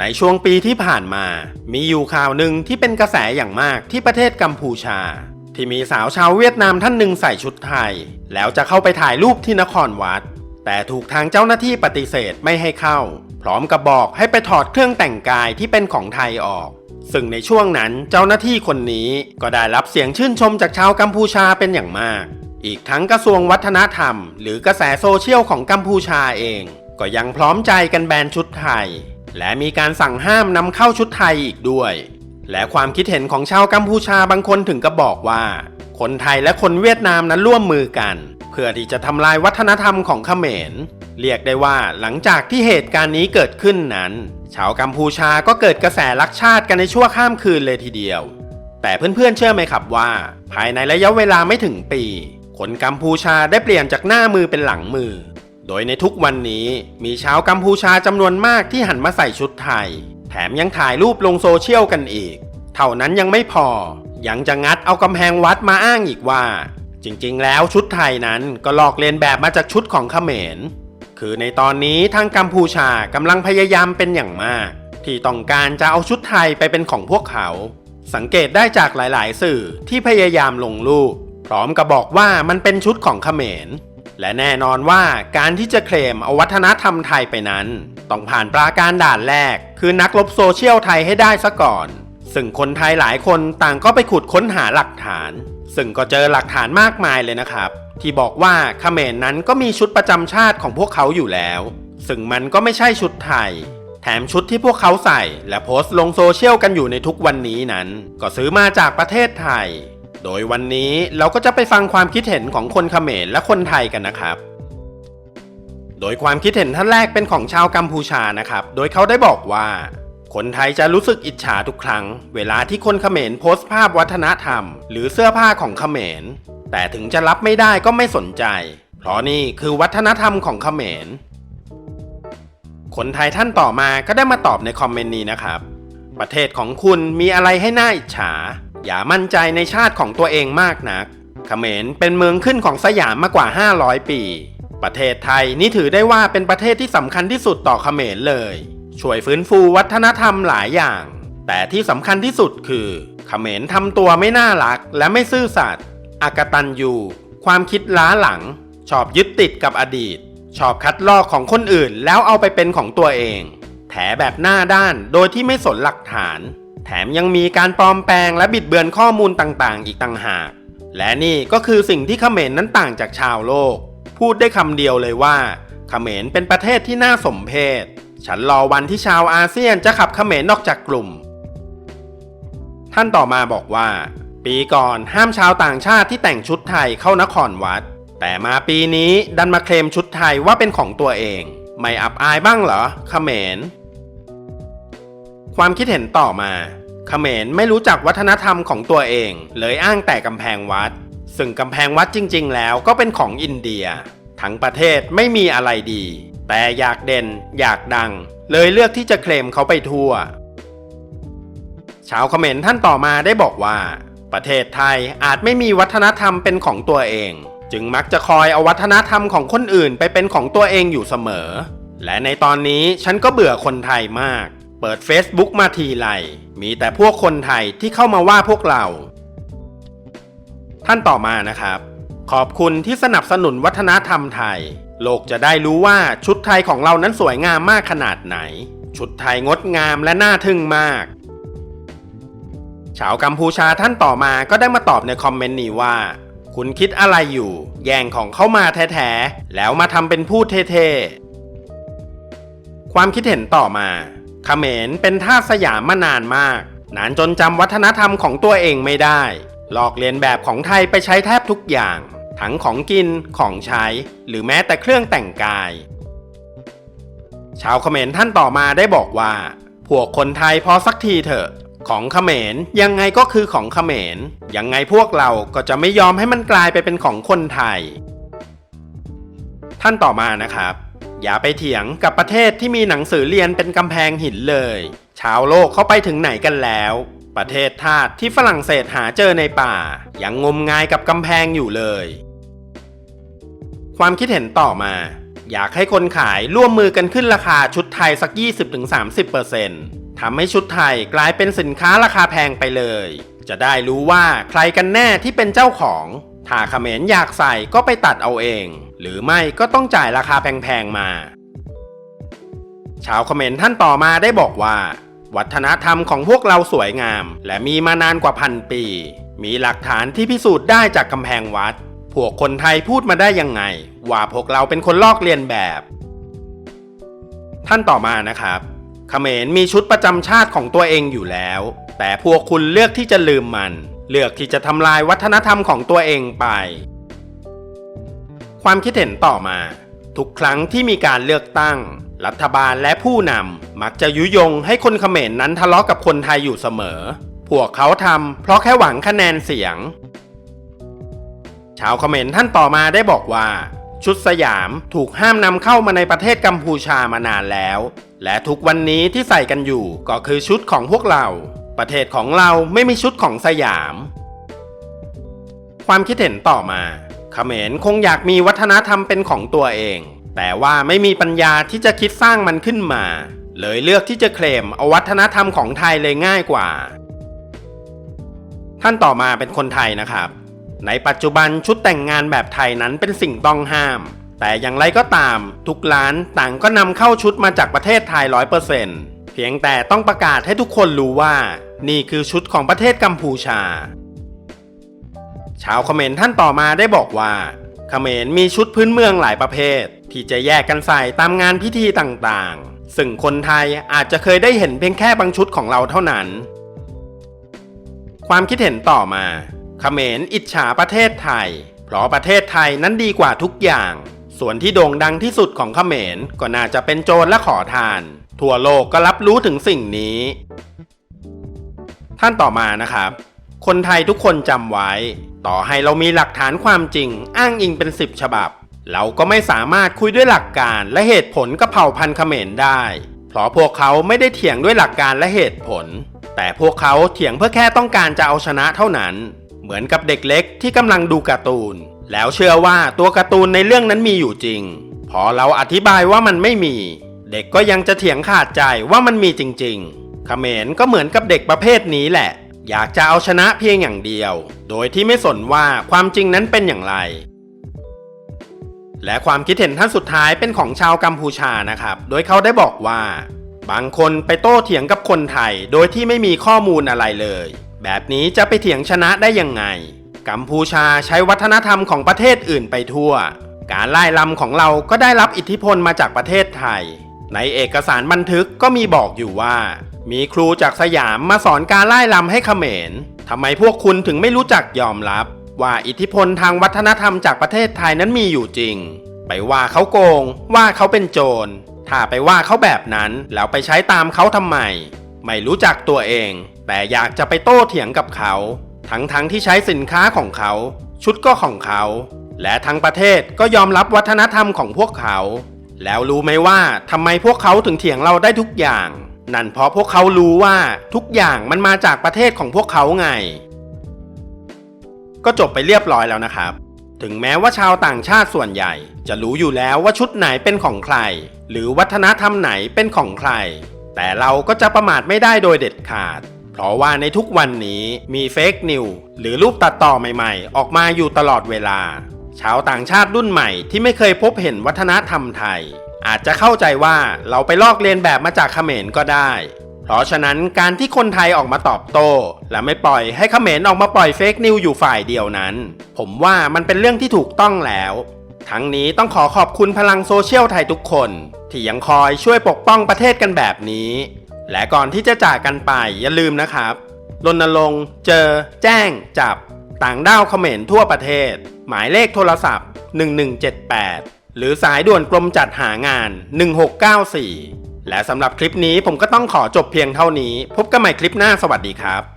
ในช่วงปีที่ผ่านมา มีอยู่ข่าวหนึ่งที่เป็นกระแสอย่างมากที่ประเทศกัมพูชา ที่มีสาวชาวเวียดนามท่านหนึ่งใส่ชุดไทย แล้วจะเข้าไปถ่ายรูปที่นครวัด แต่ถูกทางเจ้าหน้าที่ปฏิเสธไม่ให้เข้า พร้อมกับบอกให้ไปถอดเครื่องแต่งกายที่เป็นของไทยออก ซึ่งในช่วงนั้นเจ้าหน้าที่คนนี้ก็ได้รับเสียงชื่นชมจากชาวกัมพูชาเป็นอย่างมาก อีกทั้งกระทรวงวัฒนธรรม หรือกระแสโซเชียลของกัมพูชาเอง ก็ยังพร้อมใจกันแบนชุดไทย และมีการสั่งห้ามนำเข้าชุดไทยอีกด้วย และความคิดเห็นของชาวกัมพูชาบางคนถึงกับบอกว่า คนไทยและคนเวียดนามนั้นร่วมมือกัน เพื่อที่จะทำลายวัฒนธรรมของเขมร เรียกได้ว่าหลังจากที่เหตุการณ์นี้เกิดขึ้นนั้น ชาวกัมพูชาก็เกิดกระแสรักชาติกันในชั่วข้ามคืนเลยทีเดียว แต่เพื่อนๆเชื่อไหมครับว่า ภายในระยะเวลาไม่ถึงปี คนกัมพูชาได้เปลี่ยนจากหน้ามือเป็นหลังมือ โดยในทุกวันนี้มีชาวกัมพูชาจำนวนมากที่หันมาใส่ชุดไทย แถมยังถ่ายรูปลงโซเชียลกันอีก เท่านั้นยังไม่พอ ยังจะงัดเอากำแพงวัดมาอ้างอีกว่า จริงๆ แล้วชุดไทยนั้นก็ลอกเลียนแบบมาจากชุดของเขมร คือในตอนนี้ทางกัมพูชากำลังพยายามเป็นอย่างมาก ที่ต้องการจะเอาชุดไทยไปเป็นของพวกเขา สังเกตได้จากหลายๆ สื่อที่พยายามลงรูปพร้อมกับบอกว่ามันเป็นชุดของเขมร และแน่นอนว่าการที่จะเคลมเอาวัฒนธรรมไทยไปนั้น ต้องผ่านปราการด่านแรก คือนักลบโซเชียลไทยให้ได้ซะก่อน ซึ่งคนไทยหลายคนต่างก็ไปขุดค้นหาหลักฐาน ซึ่งก็เจอหลักฐานมากมายเลยนะครับ ที่บอกว่าเขมรนั้นก็มีชุดประจำชาติของพวกเขาอยู่แล้ว ซึ่งมันก็ไม่ใช่ชุดไทยแถมชุดที่พวกเขาใส่และโพสต์ลงโซเชียลกันอยู่ในทุกวันนี้นั้น ก็ซื้อมาจากประเทศไทย โดยวันนี้เราก็จะไปฟังความคิดเห็นของคนเขมรและคนไทยกันนะครับ โดยความคิดเห็นท่านแรกเป็นของชาวกัมพูชานะครับ โดยเขาได้บอกว่า คนไทยจะรู้สึกอิจฉาทุกครั้ง เวลาที่คนเขมรโพสต์ภาพวัฒนธรรม หรือเสื้อผ้าของเขมร แต่ถึงจะรับไม่ได้ก็ไม่สนใจ เพราะนี่คือวัฒนธรรมของเขมร คนไทยท่านต่อมาก็ได้มาตอบในคอมเมนต์นี้นะครับ ประเทศของคุณมีอะไรให้น่าอิจฉา อย่ามั่นใจในชาติของตัวเองมากนักเขมรเป็นเมืองขึ้นของสยามมากกว่า 500 ปี ประเทศไทยนี่ถือได้ว่าเป็นประเทศที่สำคัญที่สุดต่อเขมรเลย ช่วยฟื้นฟูวัฒนธรรมหลายอย่าง แต่ที่สำคัญที่สุดคือเขมรทำตัวไม่น่ารักและไม่ซื่อสัตย์อากตันยูความคิดล้าหลัง ชอบยึดติดกับอดีต ชอบคัดลอกของคนอื่นแล้วเอาไปเป็นของตัวเอง แถแบบหน้าด้านโดยที่ไม่สนหลักฐาน แถมยังมีการปลอมแปลงและบิดเบือนข้อมูลต่างๆ อีกต่างหาก และนี่ก็คือสิ่งที่เขมรนั้นต่างจากชาวโลก พูดได้คำเดียวเลยว่าเขมรเป็นประเทศที่น่าสมเพชฉันรอวันที่ชาวอาเซียนจะขับเขมรนอกจากกลุ่ม ท่านต่อมาบอกว่า ปีก่อนห้ามชาวต่างชาติที่แต่งชุดไทยเข้านครวัด แต่มาปีนี้ดันมาเคลมชุดไทยว่าเป็นของตัวเอง ไม่อับอายบ้างเหรอเขมร ความคิดเห็นต่อมาเขมรไม่รู้จักวัฒนธรรมของตัวเอง เลยอ้างแต่กำแพงวัด ซึ่งกำแพงวัดจริง ๆ แล้วก็เป็นของอินเดีย ทั้งประเทศไม่มีอะไรดี แต่อยากเด่น อยากดัง เลยเลือกที่จะเคลมเขาไปทั่ว ชาวเขมรท่านต่อมาได้บอกว่า ประเทศไทยอาจไม่มีวัฒนธรรมเป็นของตัวเอง จึงมักจะคอยเอาวัฒนธรรมของคนอื่นไปเป็นของตัวเองอยู่เสมอ และในตอนนี้ฉันก็เบื่อคนไทยมาก ปิด Facebook มาทีไรมีแต่พวกคนไทยที่เข้ามาว่าพวกเรา ท่านต่อมานะครับ ขอบคุณที่สนับสนุนวัฒนธรรมไทย โลกจะได้รู้ว่าชุดไทยของเรานั้นสวยงามมากขนาดไหน ชุดไทยงดงามและน่าทึ่งมาก ชาวกัมพูชาท่านต่อมาก็ได้มาตอบในคอมเมนต์นี้ว่า คุณคิดอะไรอยู่ แย่งของเข้ามาแท้ๆแล้วมาทำเป็นพูดเท่ๆความคิดเห็นต่อมา เขมรเป็นทาสสยามมานานมาก นานจนจำวัฒนธรรมของตัวเองไม่ได้ หลอกเลียนแบบของไทยไปใช้แทบทุกอย่าง ทั้งของกินของใช้ หรือแม้แต่เครื่องแต่งกาย ชาวเขมรท่านต่อมาได้บอกว่า พวกคนไทยพอสักทีเถอะ ของเขมรยังไงก็คือของเขมร ยังไงพวกเราก็จะไม่ยอมให้มันกลายไปเป็นของคนไทย ท่านต่อมานะครับ อย่าไปเถียงกับประเทศที่มีหนังสือเรียนเป็นกำแพงหินเลย ชาวโลกเขาไปถึงไหนกันแล้ว ประเทศทาสที่ฝรั่งเศสหาเจอในป่า ยังงมงายกับกำแพงอยู่เลย ความคิดเห็นต่อมา อยากให้คนขายร่วมมือกันขึ้นราคาชุดไทยสัก 20-30%ทำให้ชุดไทยกลายเป็นสินค้าราคาแพงไปเลย จะได้รู้ว่าใครกันแน่ที่เป็นเจ้าของ ถ้าเขมรอยากใส่ก็ไปตัดเอาเอง หรือไม่ก็ต้องจ่ายราคาแพงๆมา ชาวเขมรท่านต่อมาได้บอกว่า วัฒนธรรมของพวกเราสวยงาม และมีมานานกว่าพันปี มีหลักฐานที่พิสูจน์ได้จากกำแพงวัด พวกคนไทยพูดมาได้ยังไง ว่าพวกเราเป็นคนลอกเลียนแบบ ท่านต่อมานะครับเขมรมีชุดประจำชาติของตัวเองอยู่แล้ว แต่พวกคุณเลือกที่จะลืมมัน เลือกที่จะทำลายวัฒนธรรมของตัวเองไป ความคิดเห็นต่อมา ทุกครั้งที่มีการเลือกตั้ง รัฐบาลและผู้นำมักจะยุยงให้คนเขมรนั้นทะเลาะกับคนไทยอยู่เสมอ พวกเขาทำเพราะแค่หวังคะแนนเสียง ชาวเขมรท่านต่อมาได้บอกว่า ชุดสยามถูกห้ามนำเข้ามาในประเทศกัมพูชามานานแล้ว และทุกวันนี้ที่ใส่กันอยู่ก็คือชุดของพวกเรา ประเทศของเราไม่มีชุดของสยาม ความคิดเห็นต่อมาเขมรคงอยากมีวัฒนธรรมเป็นของตัวเอง แต่ว่าไม่มีปัญญาที่จะคิดสร้างมันขึ้นมา เลยเลือกที่จะเคลมเอาวัฒนธรรมของไทยเลยง่ายกว่า ท่านต่อมาเป็นคนไทยนะครับ ในปัจจุบันชุดแต่งงานแบบไทยนั้นเป็นสิ่งต้องห้าม แต่อย่างไรก็ตาม ทุกร้านต่างก็นำเข้าชุดมาจากประเทศไทยร้อยเปอร์เซ็นต์เพียงแต่ต้องประกาศให้ทุกคนรู้ว่า นี่คือชุดของประเทศกัมพูชา ชาวเขมรท่านต่อมาได้บอกว่า เขมรมีชุดพื้นเมืองหลายประเภท ที่จะแยกกันใส่ตามงานพิธีต่างๆ ซึ่งคนไทยอาจจะเคยได้เห็นเพียงแค่บางชุดของเราเท่านั้น ความคิดเห็นต่อมา เขมรอิจฉาประเทศไทย เพราะประเทศไทยนั้นดีกว่าทุกอย่าง ส่วนที่โด่งดังที่สุดของเขมรก็น่าจะเป็นโจรและขอทาน ทั่วโลกก็รับรู้ถึงสิ่งนี้ ท่านต่อมานะครับ คนไทยทุกคนจำไว้ ต่อให้เรามีหลักฐานความจริง อ้างอิงเป็นสิบฉบับ เราก็ไม่สามารถคุยด้วยหลักการและเหตุผลกับเผ่าพันธุ์เขมรได้ เพราะพวกเขาไม่ได้เถียงด้วยหลักการและเหตุผล แต่พวกเขาเถียงเพื่อแค่ต้องการจะเอาชนะเท่านั้น เหมือนกับเด็กเล็กที่กำลังดูการ์ตูน แล้วเชื่อว่าตัวการ์ตูนในเรื่องนั้นมีอยู่จริง พอเราอธิบายว่ามันไม่มี เด็กก็ยังจะเถียงขาดใจว่ามันมีจริง ๆ เขมรก็เหมือนกับเด็กประเภทนี้แหละ อยากจะเอาชนะเพียงอย่างเดียว โดยที่ไม่สนว่าความจริงนั้นเป็นอย่างไร และความคิดเห็นท่านสุดท้ายเป็นของชาวกัมพูชานะครับ โดยเขาได้บอกว่า บางคนไปโต้เถียงกับคนไทย โดยที่ไม่มีข้อมูลอะไรเลย แบบนี้จะไปเถียงชนะได้ยังไง กัมพูชาใช้วัฒนธรรมของประเทศอื่นไปทั่ว การไล่ลำของเราก็ได้รับอิทธิพลมาจากประเทศไทยในเอกสารบันทึกก็มีบอกอยู่ว่า มีครูจากสยามมาสอนการไล่ลำให้เขมรทำไมพวกคุณถึงไม่รู้จักยอมรับ ว่าอิทธิพลทางวัฒนธรรมจากประเทศไทยนั้นมีอยู่จริง ไปว่าเขาโกง ว่าเขาเป็นโจร ถ้าไปว่าเขาแบบนั้นแล้วไปใช้ตามเขาทำไม ไม่รู้จักตัวเอง แต่อยากจะไปโต้เถียงกับเขา ทั้งๆทที่ใช้สินค้าของเขา ชุดก็ของเขา และทั้งประเทศก็ยอมรับวัฒนธรรมของพวกเขา แล้วรู้ไหมว่าทำไมพวกเขาถึงเถียงเราได้ทุกอย่าง นั่นเพราะพวกเขารู้ว่าทุกอย่างมันมาจากประเทศของพวกเขาไง ก็จบไปเรียบร้อยแล้วนะครับ ถึงแม้ว่าชาวต่างชาติส่วนใหญ่ จะรู้อยู่แล้วว่าชุดไหนเป็นของใคร หรือวัฒนธรรมไหนเป็นของใคร แต่เราก็จะประมาทไม่ได้โดยเด็ดขาด เพราะว่าในทุกวันนี้มีเฟกนิวหรือรูปตัดต่อใหม่ๆ ออกมาอยู่ตลอดเวลา ชาวต่างชาติรุ่นใหม่ที่ไม่เคยพบเห็นวัฒนธรรมไทย อาจจะเข้าใจว่าเราไปลอกเลียนแบบมาจากเขมรก็ได้ เพราะฉะนั้นการที่คนไทยออกมาตอบโต้ และไม่ปล่อยให้เขมรออกมาปล่อยเฟกนิวอยู่ฝ่ายเดียวนั้น ผมว่ามันเป็นเรื่องที่ถูกต้องแล้วทั้งนี้ต้องขอขอบคุณพลังโซเชียลไทยทุกคน ที่ยังคอยช่วยปกป้องประเทศกันแบบนี้ และก่อนที่จะจากกันไปอย่าลืมนะครับรณรงค์เจอ แจ้ง จับ ต่างด้าวเขมรทั่วประเทศ หมายเลขโทรศัพท์ 1178 หรือสายด่วนกรมจัดหางาน 1694 และสำหรับคลิปนี้ผมก็ต้องขอจบเพียงเท่านี้ พบกันใหม่คลิปหน้าสวัสดีครับ